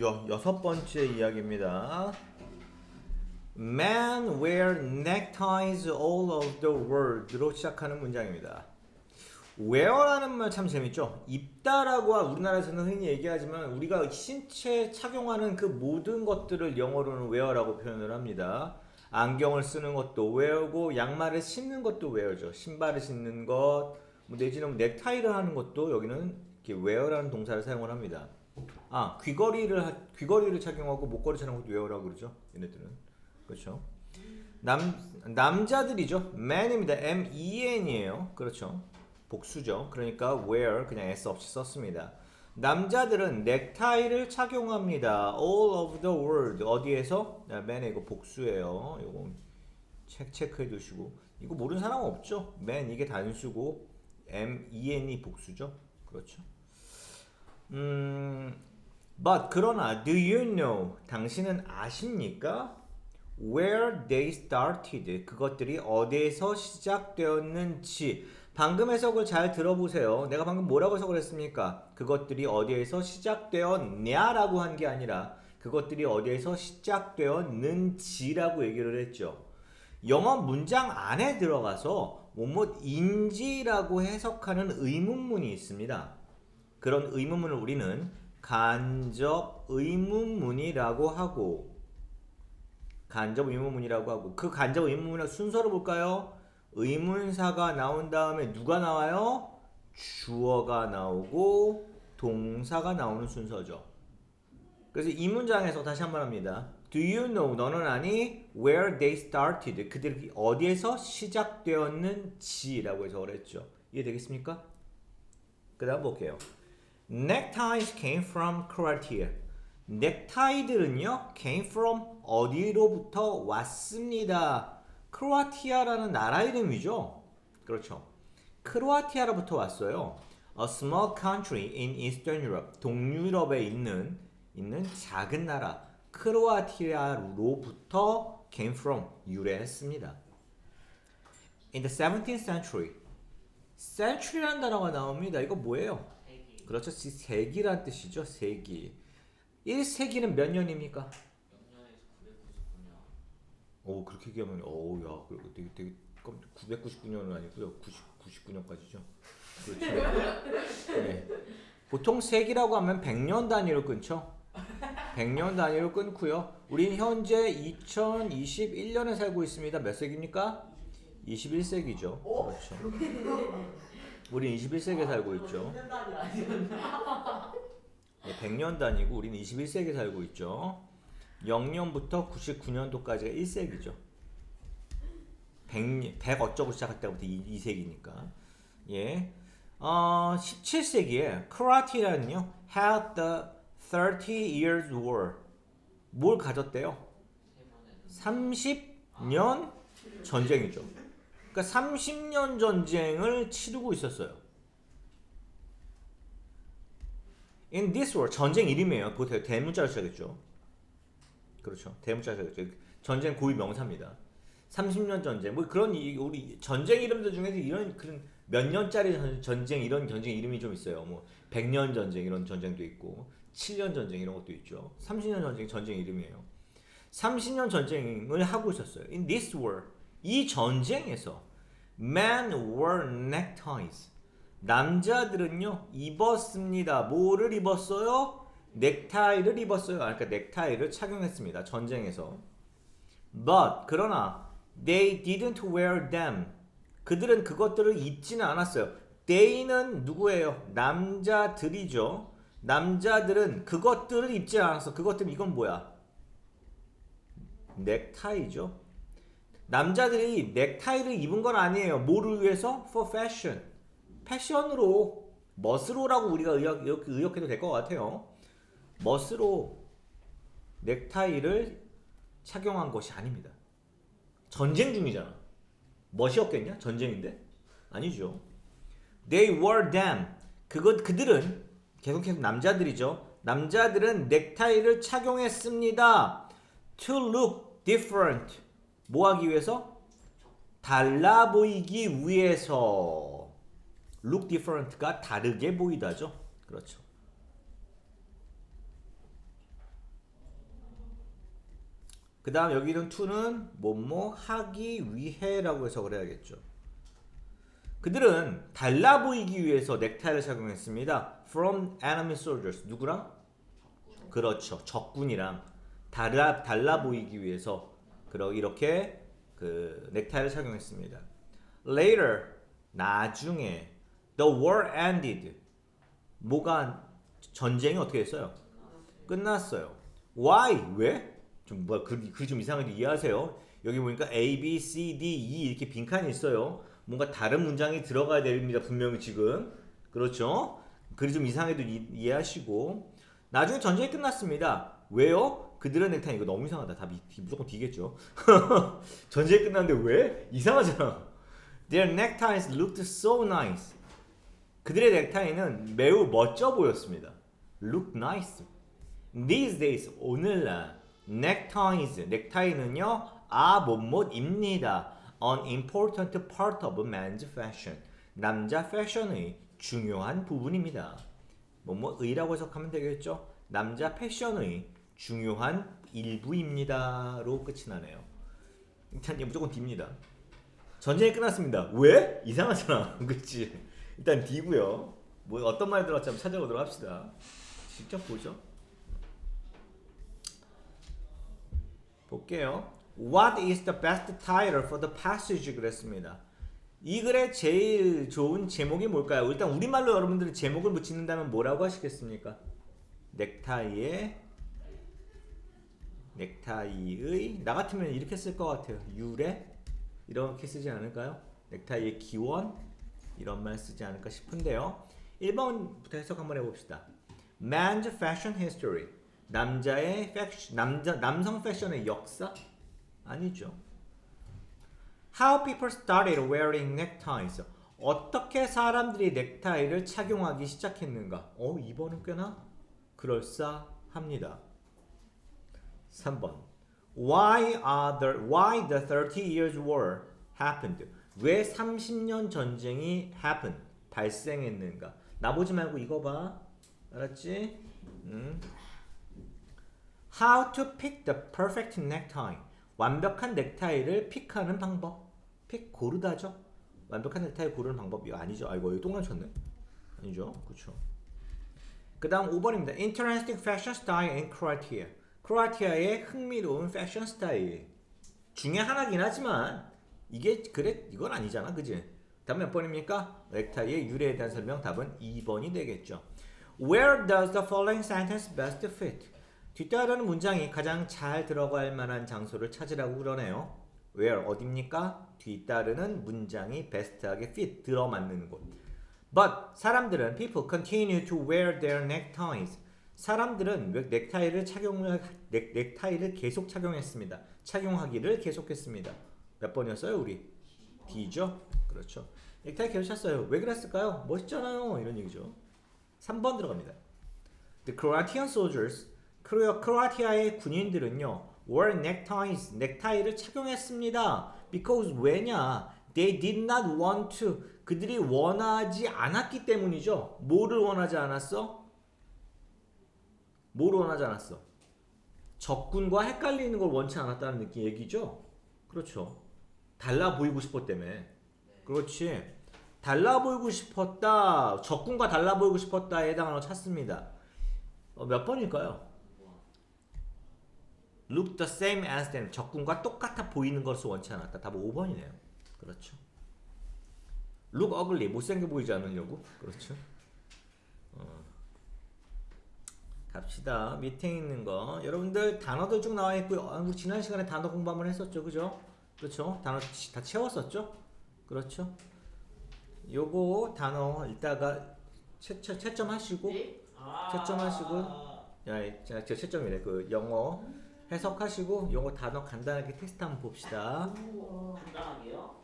여, 여섯 번째 이야기입니다. Men wear neckties all over the world로 시작하는 문장입니다. wear라는 말 참 재밌죠? 입다라고 우리나라에서는 흔히 얘기하지만 우리가 신체 착용하는 그 모든 것들을 영어로는 wear라고 표현을 합니다. 안경을 쓰는 것도 wear고 양말을 신는 것도 wear죠. 신발을 신는 것, 뭐 내지는 넥타이를 하는 것도 여기는 이렇게 wear라는 동사를 사용을 합니다. 아 귀걸이를 하- 귀걸이를 착용하고 목걸이 착용하고 wear라고 그러죠. 얘네들은 그렇죠. 남 남자들이죠. man입니다. M E N이에요. 그렇죠. 복수죠. 그러니까 wear 그냥 s 없이 썼습니다. 남자들은 넥타이를 착용합니다. all over the world 어디에서? 아, man의 이거 복수예요. 이거 책 체크해 두시고 이거 모르는 사람 없죠. man 이게 단수고 M E N이 복수죠. 그렇죠. 음, but 그러나 do you know 당신은 아십니까? where they started 그것들이 어디에서 시작되었는지 방금 해석을 잘 들어보세요. 내가 방금 뭐라고 해석을 했습니까? 그것들이 어디에서 시작되었냐라고 한 게 아니라 그것들이 어디에서 시작되었는지라고 얘기를 했죠. 영어 문장 안에 들어가서 뭐뭐인지라고 해석하는 의문문이 있습니다. 그런 의문문을 우리는 간접 의문문이라고 하고 간접 의문문이라고 하고 그 간접 의문문의 순서를 볼까요? 의문사가 나온 다음에 누가 나와요? 주어가 나오고 동사가 나오는 순서죠. 그래서 이 문장에서 다시 한 번 합니다. Do you know? 너는 아니? Where they started? 그들이 어디에서 시작되었는지라고 해서 그랬죠. 이해되겠습니까? 그 다음 볼게요. Neckties came from Croatia. 넥타이들은요, came from 어디로부터 왔습니다. 크로아티아라는 나라 이름이죠. 그렇죠. 크로아티아로부터 왔어요. A small country in Eastern Europe. 동유럽에 있는 있는 작은 나라 크로아티아로부터 came from 유래했습니다. In the 17th century. century라는 단어가 나옵니다. 이거 뭐예요? 그렇죠. 지- 세기란 뜻이죠. 세기. 1세기는 몇 년입니까? 0년에서 999년 오 그렇게 얘기하면 오우 야 그리고 되게 되게 999년은 아니고요 90, 99년까지죠 그렇죠 네. 보통 세기라고 하면 100년 단위로 끊죠 100년 단위로 끊고요 우린 현재 2021년에 살고 있습니다 몇 세기입니까? 21세기죠 그렇죠 우린 21세기에 살고 있죠 네, 100년 단위고 우리는 21세기에 살고 있죠. 0년부터 99년도까지가 1세기죠. 100, 100 어쩌고 시작할 때부터 2, 세기니까 예. 어, 17세기에 크로아티아는요. had the 30 years war. 뭘 가졌대요? 세 번에 30년 전쟁이죠. 그러니까 30년 전쟁을 치르고 있었어요. In this war 전쟁 이름이에요. 보세요. 대문자로 시작했죠. 그렇죠. 대문자로 시작했죠. 전쟁 고유 명사입니다. 30년 전쟁. 뭐 그런 이- 우리 전쟁 이름들 중에서 이런 그런 몇 년짜리 전- 전쟁 이런 전쟁 이름이 좀 있어요. 뭐 100년 전쟁 이런 전쟁도 있고 7년 전쟁 이런 것도 있죠. 30년 전쟁 전쟁 이름이에요. 30년 전쟁을 하고 있었어요. In this war, 이 전쟁에서 men wore neckties. 남자들은요 입었습니다. 뭐를 입었어요? 넥타이를 입었어요. 아, 그러니까 넥타이를 착용했습니다. 전쟁에서. But 그러나 they didn't wear them. 그들은 그것들을 입지는 않았어요. they는 누구예요? 남자들이죠. 남자들은 그것들을 입지 않았어. 그것들 이건 뭐야? 넥타이죠. 남자들이 넥타이를 입은 건 아니에요. 뭐를 위해서? For fashion. 패션으로 멋으로라고 우리가 의역, 이렇게 의역 해도 될 것 같아요. 멋으로 넥타이를 착용한 것이 아닙니다. 전쟁 중이잖아. 멋이 없겠냐? 전쟁인데? 아니죠. They wore them. 그것 그들은 계속해서 남자들이죠. 남자들은 넥타이를 착용했습니다. To look different. 뭐 하기 위해서? 달라 보이기 위해서. look different가 다르게 보이다죠. 그렇죠. 그 다음 여기는 to는 뭐뭐 하기 위해 라고 해석을 해야겠죠. 그들은 달라 보이기 위해서 넥타이를 착용했습니다. From enemy soldiers. 누구랑? 그렇죠. 적군이랑 달라, 달라 보이기 위해서 그러 이렇게 그 넥타이를 착용했습니다. Later 나중에 the war ended. 뭐가 전쟁이 어떻게 됐어요? 끝났어요. Why? 왜? 좀 뭐야 그좀 이상하게 이해하세요. 여기 보니까 A, B, C, D, E 이렇게 빈칸이 있어요. 뭔가 다른 문장이 들어가야 됩니다. 분명히 지금 그렇죠? 글이 좀 이상해도 이, 이해하시고 나중에 전쟁이 끝났습니다. 왜요? 그들의 넥타이 이거 너무 이상하다. 다 미, 무조건 D겠죠. 전쟁이 끝났는데 왜? 이상하잖아. Their neckties looked so nice. 그들의 넥타이는 매우 멋져 보였습니다. Look nice. These days 오늘날 neckties 넥타이는요 아 뭐뭐입니다. An important part of man's fashion. 남자 패션의 중요한 부분입니다. 뭐뭐의라고 해석하면 되겠죠. 남자 패션의 중요한 일부입니다로 끝이 나네요. 일단 이게 무조건 D입니다. 전쟁이 끝났습니다. 왜? 이상하잖아. 그렇지? 일단 D고요. 뭐 어떤 말이 들어갈지 한번 찾아보도록 합시다. 직접 보죠. 볼게요. What is the best title for the passage? 그랬습니다. 이 글의 제일 좋은 제목이 뭘까요? 일단 우리말로 여러분들이 제목을 붙이는다면 뭐라고 하시겠습니까? 넥타이의 넥타이의 나 같으면 이렇게 쓸 것 같아요. 유래 이렇게 쓰지 않을까요? 넥타이의 기원 이런 말 쓰지 않을까 싶은데요. 1번부터 해석 한번 해봅시다. Man's fashion history 남자의 패션 남자 남성 패션의 역사 아니죠. How people started wearing neckties. 어떻게 사람들이 넥타이를 착용하기 시작했는가? 어, 2번은 꽤나 그럴싸합니다. 3번. Why are the why the 30 years war happened? 왜 30년 전쟁이 happen 발생했는가? 나 보지 말고 이거 봐. 알았지? 음. How to pick the perfect necktie. 완벽한 넥타이를 픽하는 방법. 픽 고르다죠. 완벽한 넥타이 고르는 방법이 아니죠. 아이고 이거 똥 감췄네. 아니죠. 그렇죠. 그다음 5번입니다. Interesting fashion style in Croatia. 크로아티아의 흥미로운 패션 스타일 중에 하나긴 하지만 이게 그래 이건 아니잖아, 그지? 답몇 번입니까? 넥타이의 유래에 대한 설명 답은 2번이 되겠죠. Where does the following sentence best fit? 뒤따르는 문장이 가장 잘 들어갈 만한 장소를 찾으라고 그러네요. Where 어딥니까? 뒤따르는 문장이 베스트하게 fit 들어맞는 곳. But 사람들은 people continue to wear their neckties. 사람들은 왜 넥타이를 착용을 넥, 넥타이를 계속 착용했습니다. 착용하기를 계속했습니다. 몇 번이었어요, 우리? D죠? 그렇죠. 넥타이 계속 찼어요. 왜 그랬을까요? 멋있잖아요. 이런 얘기죠. 3번 들어갑니다. The Croatian soldiers, 크로, 크로아티아의 군인들은요, wore neckties, 넥타이를 착용했습니다. Because 왜냐? They did not want to. 그들이 원하지 않았기 때문이죠. 뭐를 원하지 않았어? 뭐를 원하지 않았어? 적군과 헷갈리는 걸 원치 않았다는 느낌 얘기죠? 그렇죠. 달라 보이고 싶었 때문에. 그렇지. 달라 보이고 싶었다. 적군과 달라 보이고 싶었다에 해당하는 거 찾습니다. 어, 몇 번일까요? Look the same as them. 적군과 똑같아 보이는 것을 원치 않았다. 답은 5번이네요. 그렇죠. Look ugly. 못생겨 보이지 않으려고. 그렇죠. 어. 갑시다. 밑에 있는 거. 여러분들 단어도 쭉 나와 있고요. 아, 우리 지난 시간에 단어 공부 한번 했었죠. 그죠? 그렇죠. 단어 치- 다 채웠었죠? 그렇죠. 요거 단어 이따가 채, 채, 채점하시고 채점하시고 야, 이- 자, 저 채점이래. 그 영어 해석하시고 영어 단어 간단하게 테스트 한번 봅시다. 간단하게요?